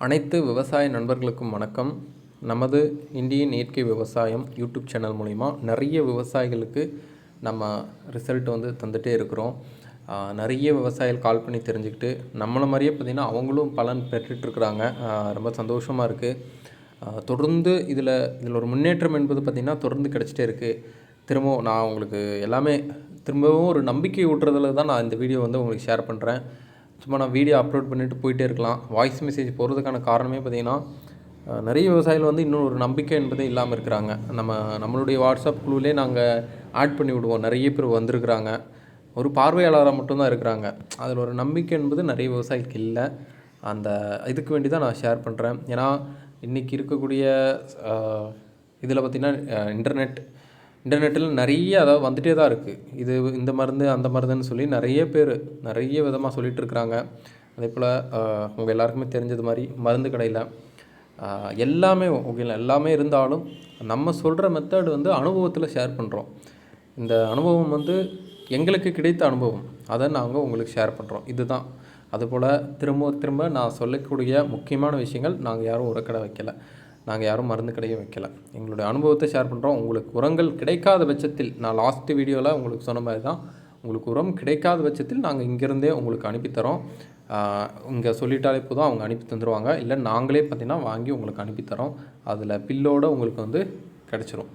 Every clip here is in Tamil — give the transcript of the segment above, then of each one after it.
அனைத்து விவசாய நண்பர்களுக்கும் வணக்கம். நமது இந்தியன் இயற்கை விவசாயம் யூடியூப் சேனல் மூலிமா நிறைய விவசாயிகளுக்கு நம்ம ரிசல்ட் வந்து தந்துகிட்டே இருக்கிறோம். நிறைய விவசாயிகள் கால் பண்ணி தெரிஞ்சுக்கிட்டு நம்மளை மாதிரியே பார்த்திங்கன்னா அவங்களும் பலன் பெற்றுட்ருக்குறாங்க ரொம்ப சந்தோஷமாக இருக்குது தொடர்ந்து இதில் இதில் ஒரு முன்னேற்றம் என்பது பார்த்திங்கன்னா தொடர்ந்து கிடச்சிட்டே இருக்குது திரும்பவும் நான் உங்களுக்கு எல்லாமே திரும்பவும் ஒரு நம்பிக்கை ஊட்டுறதுல தான் நான் இந்த வீடியோ வந்து உங்களுக்கு ஷேர் பண்ணுறேன் சும்மா நான் வீடியோ அப்லோட் பண்ணிட்டு போயிட்டே இருக்கலாம். வாய்ஸ் மெசேஜ் போகிறதுக்கான காரணமே பார்த்திங்கன்னா நிறைய விவசாயிகள் வந்து இன்னும் ஒரு நம்பிக்கை என்பதே இல்லாமல் இருக்கிறாங்க. நம்ம நம்மளுடைய வாட்ஸ்அப் குழுவிலே நாங்கள் ஆட் பண்ணி விடுவோம். நிறைய பேர் வந்திருக்கிறாங்க. ஒரு பார்வையாளராக மட்டும்தான் இருக்கிறாங்க. அதில் ஒரு நம்பிக்கை என்பது நிறைய விவசாயிகளுக்கு இல்லை. அந்த இதுக்கு வேண்டி தான் நான் ஷேர் பண்ணுறேன் ஏன்னா இன்றைக்கி இருக்கக்கூடிய இதில் பார்த்திங்கன்னா இன்டர்நெட் இன்டர்நெட்டில் நிறைய அதாவது வந்துகிட்டே தான் இருக்குது இது இந்த மருந்து அந்த மருந்துன்னு சொல்லி நிறைய பேர் நிறைய விதமாக சொல்லிட்டு இருக்கிறாங்க அதே போல் உங்கள் எல்லாருக்குமே தெரிஞ்சது மாதிரி மருந்து கடையில் எல்லாமே ஓகேங்களா எல்லாமே இருந்தாலும் நம்ம சொல்கிற மெத்தட் வந்து அனுபவத்தில் ஷேர் பண்ணுறோம் இந்த அனுபவம் வந்து எங்களுக்கு கிடைத்த அனுபவம். அதை நாங்கள் உங்களுக்கு ஷேர் பண்ணுறோம் இதுதான். அதுபோல் திரும்ப திரும்ப நான் சொல்லக்கூடிய முக்கியமான விஷயங்கள் நாங்கள் யாரும் உரக்கடை வைக்கல. நாங்கள் யாரும் மருந்து கடையை வைக்கல. எங்களுடைய அனுபவத்தை ஷேர் பண்ணுறோம் உங்களுக்கு உரங்கள் கிடைக்காத பட்சத்தில் நான் லாஸ்ட் வீடியோவில் உங்களுக்கு சொன்ன மாதிரி தான் உங்களுக்கு உரம் கிடைக்காத பட்சத்தில் நாங்கள் இங்கேருந்தே உங்களுக்கு அனுப்பித்தரோம் இங்கே சொல்லிட்டாலே போதும் அவங்க அனுப்பி தந்துடுவாங்க இல்லை நாங்களே பார்த்தீங்கன்னா வாங்கி உங்களுக்கு அனுப்பித்தரோம் அதில் பில்லோடு உங்களுக்கு வந்து கிடச்சிரும்.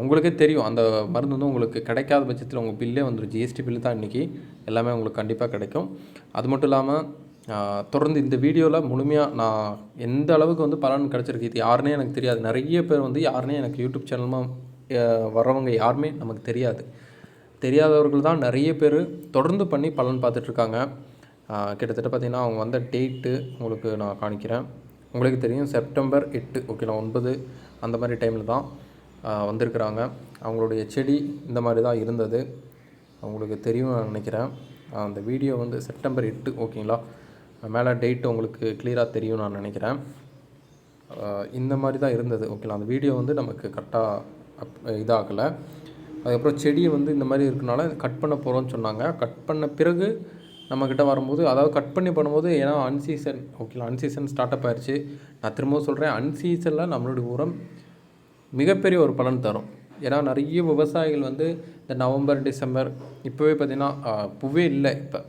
உங்களுக்கே தெரியும் அந்த மருந்து வந்து உங்களுக்கு கிடைக்காத பட்சத்தில் உங்கள் பில்லே வந்துடும் ஜிஎஸ்டி பில்லு தான் இன்றைக்கி எல்லாமே உங்களுக்கு கண்டிப்பாக கிடைக்கும். அது மட்டும் இல்லாமல் தொடர்ந்து இந்த வீடியோவில் முழுமையாக நான் எந்த அளவுக்கு வந்து பலன் கிடச்சிருக்கு இது யாருனே எனக்கு தெரியாது. நிறைய பேர் வந்து யாருனே எனக்கு யூடியூப் சேனலமாக வர்றவங்க யாருமே நமக்கு தெரியாது. தெரியாதவர்கள் தான் நிறைய பேர் தொடர்ந்து பண்ணி பலன் பார்த்துட்ருக்காங்க. கிட்டத்தட்ட பார்த்திங்கன்னா அவங்க வந்த டேட்டு உங்களுக்கு நான் காணிக்கிறேன் உங்களுக்கு தெரியும் செப்டம்பர் எட்டு ஓகேங்களா ஒன்பது அந்த மாதிரி டைமில் தான் வந்திருக்கிறாங்க. அவங்களுடைய செடி இந்த மாதிரி தான் இருந்தது. அவங்களுக்கு தெரியும் நான் நினைக்கிறேன். அந்த வீடியோ வந்து செப்டம்பர் எட்டு ஓகேங்களா மேலே டேட் உங்களுக்கு கிளியராக தெரியும் நான் நினைக்கிறேன். இந்த மாதிரி தான் இருந்தது. ஓகேங்களா அந்த வீடியோ வந்து நமக்கு கரெக்டாக அப் இதாகலை. அதுக்கப்புறம் செடி வந்து இந்த மாதிரி இருக்கனால கட் பண்ண போகிறோம்னு சொன்னாங்க. கட் பண்ண பிறகு நம்மக்கிட்ட வரும்போது அதாவது கட் பண்ணி பண்ணும்போது ஏன்னா அன்சீசன் ஓகேங்களா அன்சீசன் ஸ்டார்ட் அப் ஆயிடுச்சு நான் திரும்பவும் சொல்கிறேன் அன்சீசனில் நம்மளுடைய உரம் மிகப்பெரிய ஒரு பலன் தரும். ஏன்னா நிறைய விவசாயிகள் வந்து இந்த நவம்பர் டிசம்பர் இப்போவே பார்த்திங்கன்னா பூவே இல்லை இப்போ.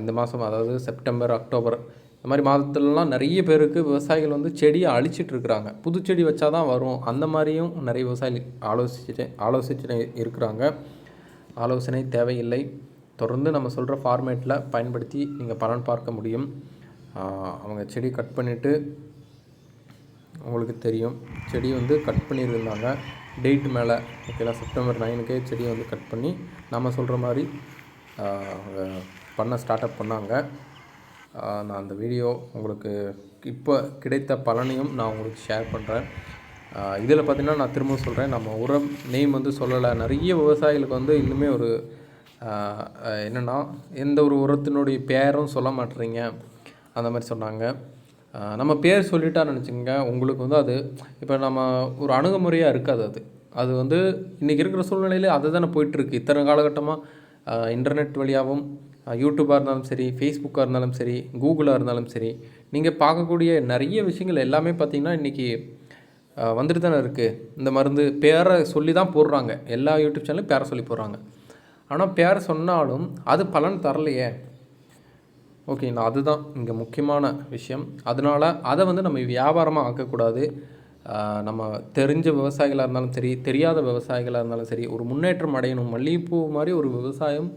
இந்த மாதம் அதாவது செப்டம்பர் அக்டோபர் இந்த மாதிரி மாதத்துலலாம் நிறைய பேருக்கு விவசாயிகள் வந்து செடியை அழிச்சிட்ருக்குறாங்க புதுச்செடி புது செடி வச்சா தான் வரும். அந்த மாதிரியும் நிறைய விவசாயிகள் ஆலோசிச்சு ஆலோசிச்சு இருக்கிறாங்க. ஆலோசனை தேவையில்லை. தொடர்ந்து நம்ம சொல்கிற ஃபார்மேட்டில் பயன்படுத்தி நீங்கள் பலன் பார்க்க முடியும். அவங்க செடி கட் பண்ணிவிட்டு உங்களுக்கு தெரியும். செடி வந்து கட் பண்ணியிருந்தாங்க. டேட் மேலே ஓகேங்களா செப்டம்பர் நைனுக்கே செடியை வந்து கட் பண்ணி நம்ம சொல்கிற மாதிரி அவங்க பண்ண ஸ்டார்ட் அப் பண்ணாங்க. நான் அந்த வீடியோ உங்களுக்கு இப்போ கிடைத்த பலனையும் நான் உங்களுக்கு ஷேர் பண்ணுறேன் இதில் பார்த்தீங்கன்னா நான் திரும்ப சொல்கிறேன் நம்ம உரம் நேம் வந்து சொல்லலை. நிறைய விவசாயிகளுக்கு வந்து இன்னுமே ஒரு என்னென்னா எந்த ஒரு உரத்தினுடைய பேரும் சொல்ல மாட்டேறீங்க. அந்த மாதிரி சொன்னாங்க. நம்ம பேர் சொல்லிட்டா நினச்சிங்க உங்களுக்கு வந்து அது இப்போ நம்ம ஒரு அணுகுமுறையாக இருக்காது அது. அது வந்து இன்றைக்கி இருக்கிற சூழ்நிலையிலே அதை தானே போயிட்டுருக்கு இத்தனை காலகட்டமாக இன்டர்நெட் வழியாகவும் யூடியூப்பாக இருந்தாலும் சரி ஃபேஸ்புக்காக இருந்தாலும் சரி கூகுளாக இருந்தாலும் சரி நீங்கள் பார்க்கக்கூடிய நிறைய விஷயங்கள் எல்லாமே பார்த்தீங்கன்னா இன்றைக்கி வந்துட்டு தானே இருக்குது இந்த மருந்து பேரை சொல்லி தான் போடுறாங்க. எல்லா யூடியூப் சேனலும் பேரை சொல்லி போடுறாங்க. ஆனால் பேரை சொன்னாலும் அது பலன் தரலையே. ஓகேங்களா அதுதான் இங்கே முக்கியமான விஷயம். அதனால் அதை வந்து நம்ம வியாபாரமாக ஆக்கக்கூடாது. நம்ம தெரிஞ்ச விவசாயிகளாக இருந்தாலும் சரி தெரியாத விவசாயிகளாக இருந்தாலும் சரி ஒரு முன்னேற்றம் அடையணும். மல்லிகைப்பூ மாதிரி ஒரு விவசாயம்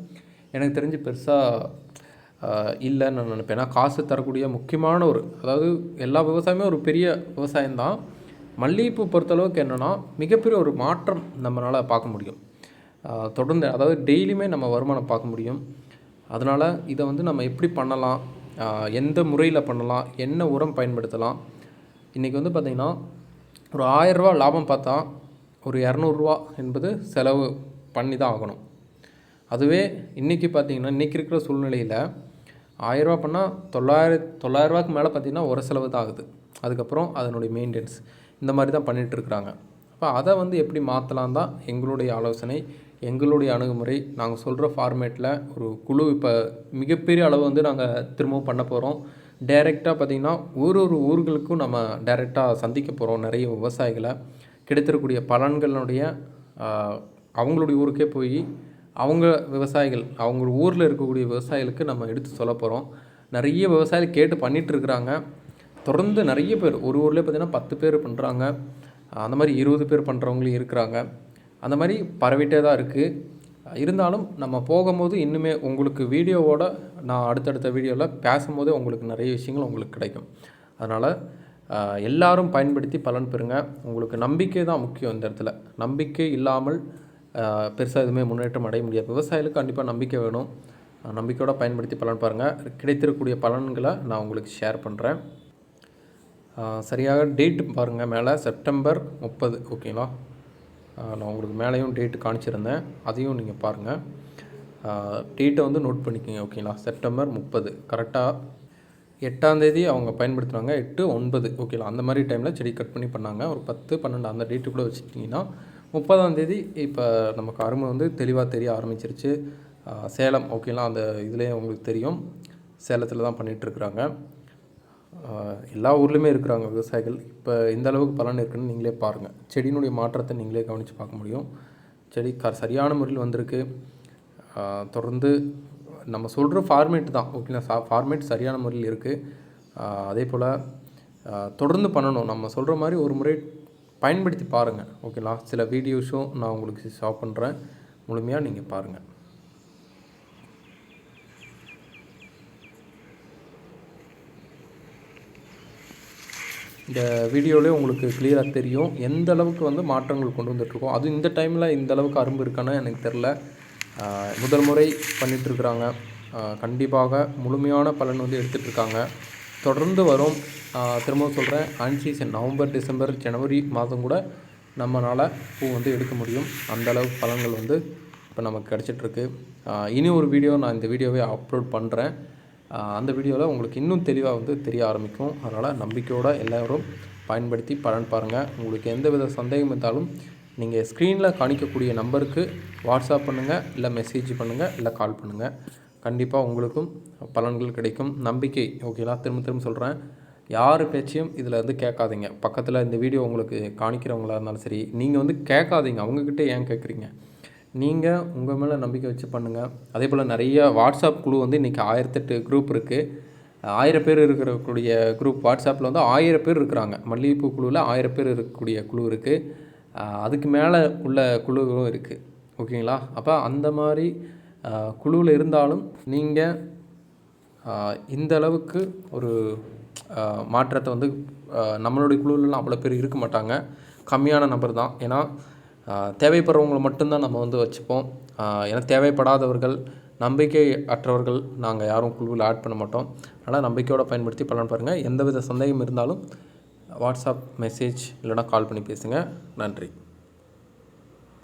எனக்கு தெரிஞ்சு பெருசாக இல்லைன்னு நான் நினைப்பேன். ஏன்னா காசு தரக்கூடிய முக்கியமான ஒரு அதாவது எல்லா விவசாயமே ஒரு பெரிய விவசாயம்தான். மல்லிகைப்பூ பொறுத்தளவுக்கு என்னென்னா மிகப்பெரிய ஒரு மாற்றம் நம்மளால் பார்க்க முடியும். தொடர்ந்து அதாவது டெய்லியுமே நம்ம வருமானம் பார்க்க முடியும். அதனால் இதை வந்து நம்ம எப்படி பண்ணலாம்? எந்த முறையில் பண்ணலாம்? என்ன உரம் பயன்படுத்தலாம்? இன்றைக்கி வந்து பார்த்திங்கன்னா ஒரு ஆயரூவா லாபம் பார்த்தா ஒரு இரநூறுவா என்பது செலவு பண்ணி தான் ஆகணும். அதுவே இன்றைக்கி பார்த்தீங்கன்னா இன்றைக்கி இருக்கிற சூழ்நிலையில் ஆயரூவா பண்ணால் தொள்ளாயிரம் தொள்ளாயிரரூவாக்கு மேலே பார்த்தீங்கன்னா ஒரு செலவு தான் ஆகுது. அதுக்கப்புறம் அதனுடைய மெயின்டெனன்ஸ் இந்த மாதிரி தான் பண்ணிகிட்ருக்குறாங்க அப்போ அதை வந்து எப்படி மாற்றலாம் தான் எங்களுடைய ஆலோசனை எங்களுடைய அணுகுமுறை. நாங்கள் சொல்கிற ஃபார்மேட்டில் ஒரு குழு இப்போ மிகப்பெரிய அளவு வந்து நாங்கள் திரும்பவும் பண்ண போகிறோம் டைரெக்டாக பார்த்திங்கன்னா ஒரு ஒரு ஊர்களுக்கும் நம்ம டைரெக்டாக சந்திக்க போகிறோம் நிறைய விவசாயிகளை கிடைத்திருக்கூடிய பலன்களுடைய அவங்களுடைய ஊருக்கே போய் அவங்க விவசாயிகள் அவங்க ஊரில் இருக்கக்கூடிய விவசாயிகளுக்கு நம்ம எடுத்து சொல்ல போகிறோம் நிறைய விவசாயிகள் கேட்டு பண்ணிகிட்ருக்குறாங்க தொடர்ந்து நிறைய பேர் ஒரு ஊர்லேயே பார்த்தீங்கன்னா பத்து பேர் பண்ணுறாங்க அந்த மாதிரி இருபது பேர் பண்ணுறவங்களும் இருக்கிறாங்க. அந்த மாதிரி பரவிட்டே தான் இருக்குது இருந்தாலும் நம்ம போகும்போது இன்னுமே உங்களுக்கு வீடியோவோட நான் அடுத்தடுத்த வீடியோவில் பேசும்போதே உங்களுக்கு நிறைய விஷயங்கள் உங்களுக்கு கிடைக்கும். அதனால் எல்லாரும் பயன்படுத்தி பலன் பெறுங்க. உங்களுக்கு நம்பிக்கை தான் முக்கியம் இந்த இடத்துல. நம்பிக்கை இல்லாமல் பெருசாக எதுவுமே முன்னேற்றம் அடைய முடியாது. விவசாயிகளுக்கு கண்டிப்பாக நம்பிக்கை வேணும். நம்பிக்கையோடு நம்பிக்கையோட பயன்படுத்தி பலன் பாருங்கள் கிடைத்திருக்கக்கூடிய பலன்களை நான் உங்களுக்கு ஷேர் பண்ணுறேன் சரியாக டேட் பாருங்கள் மேலே. செப்டம்பர் முப்பது ஓகேங்களா நான் உங்களுக்கு மேலேயும் டேட்டு காமிச்சிருந்தேன். அதையும் நீங்கள் பாருங்கள் டேட்டை வந்து நோட் பண்ணிக்கோங்க ஓகேங்களா செப்டம்பர் முப்பது. கரெக்டாக எட்டாந்தேதி அவங்க பயன்படுத்துனாங்க எட்டு ஒன்பது ஓகேங்களா அந்த மாதிரி டைமில் செடி கட் பண்ணி பண்ணாங்க. ஒரு பத்து பன்னெண்டு அந்த டேட்டுக்குள்ளே வச்சுட்டிங்கன்னா முப்பதாந்தேதி இப்போ நமக்கு அருமை வந்து தெளிவாக தெரிய ஆரம்பிச்சிருச்சு. சேலம் ஓகேங்களா அந்த இதுலேயே உங்களுக்கு தெரியும். சேலத்தில் தான் பண்ணிகிட்ருக்குறாங்க எல்லா ஊர்லேயுமே இருக்கிறாங்க விவசாயிகள். இப்போ இந்த அளவுக்கு பலன் இருக்குன்னு நீங்களே பாருங்கள் செடியினுடைய மாற்றத்தை நீங்களே கவனித்து பார்க்க முடியும். செடி க சரியான முறையில் வந்திருக்கு. தொடர்ந்து நம்ம சொல்கிற ஃபார்மேட் தான். ஓகேங்களா சா ஃபார்மேட் சரியான முறையில் இருக்குது அதே போல் தொடர்ந்து பண்ணணும். நம்ம சொல்கிற மாதிரி ஒரு முறை பயன்படுத்தி பாருங்கள் ஓகேங்களா சில வீடியோஸும் நான் உங்களுக்கு ஷாப் பண்ணுறேன் முழுமையாக நீங்கள் பாருங்கள் இந்த வீடியோவிலே உங்களுக்கு கிளியராக தெரியும். எந்த அளவுக்கு வந்து மாற்றங்கள் கொண்டு வந்துட்டுருக்கோம். அதுவும் இந்த டைமில் இந்த அளவுக்கு அரும்பு இருக்கான்னு எனக்கு தெரில முதல் முறை பண்ணிகிட்ருக்குறாங்க கண்டிப்பாக முழுமையான பலன் வந்து எடுத்துகிட்டு இருக்காங்க தொடர்ந்து வரும். திரும்பவும் சொல்கிறேன் ஆன் சீசன் நவம்பர் டிசம்பர் ஜனவரி மாதம் கூட நம்மளால் பூ வந்து எடுக்க முடியும். அந்த பலன்கள் வந்து இப்போ நமக்கு கிடச்சிட்ருக்கு இனி ஒரு வீடியோ நான் இந்த வீடியோவை அப்லோட் பண்ணுறேன் அந்த வீடியோவில் உங்களுக்கு இன்னும் தெளிவாக வந்து தெரிய ஆரம்பிக்கும். அதனால் நம்பிக்கையோடு எல்லோரும் பயன்படுத்தி பலன் பாருங்கள் உங்களுக்கு எந்த வித சந்தேகம் இருந்தாலும் நீங்கள் ஸ்க்ரீனில் காணிக்கக்கூடிய நம்பருக்கு வாட்ஸ்அப் பண்ணுங்கள் இல்லை மெசேஜ் பண்ணுங்கள் இல்லை கால் பண்ணுங்கள் கண்டிப்பாக உங்களுக்கும் பலன்கள் கிடைக்கும். நம்பிக்கை ஓகேங்களா திரும்ப திரும்ப சொல்கிறேன் யார் பேச்சையும் இதில் வந்து கேட்காதீங்க. பக்கத்தில் இந்த வீடியோ உங்களுக்கு காணிக்கிறவங்களாக இருந்தாலும் சரி நீங்கள் வந்து கேட்காதீங்க. அவங்கக்கிட்ட ஏன் கேட்குறீங்க? நீங்கள் உங்கள் மேலே நம்பிக்கை வச்சு பண்ணுங்கள் அதே போல் நிறைய வாட்ஸ்அப் குழு வந்து இன்றைக்கி ஆயிரத்தெட்டு குரூப் இருக்குது ஆயிரம் பேர் இருக்கக்கூடிய குரூப் வாட்ஸ்அப்பில் வந்து ஆயிரம் பேர் இருக்கிறாங்க. மல்லிகைப்பூ குழுவில் ஆயிரம் பேர் இருக்கக்கூடிய குழு இருக்குது அதுக்கு மேலே உள்ள குழுவும் இருக்குது ஓகேங்களா? அப்போ அந்த மாதிரி குழுவில் இருந்தாலும் நீங்கள் இந்த அளவுக்கு ஒரு மாற்றத்தை வந்து நம்மளுடைய குழுவிலலாம் அவ்வளோ பேர் இருக்க மாட்டாங்க. கம்மியான நபர் தான். ஏன்னா தேவைப்படுறவங்களை மட்டும்தான் நம்ம வந்து வச்சுப்போம். ஏன்னா தேவைப்படாதவர்கள் நம்பிக்கை அற்றவர்கள் நாங்கள் யாரும் குழுவில் ஆட் பண்ண மாட்டோம். அதனால் நம்பிக்கையோடு பயன்படுத்தி பலன் பாருங்கள் எந்தவித சந்தேகம் இருந்தாலும் வாட்ஸ்அப் மெசேஜ் இல்லைனா கால் பண்ணி பேசுங்க. நன்றி.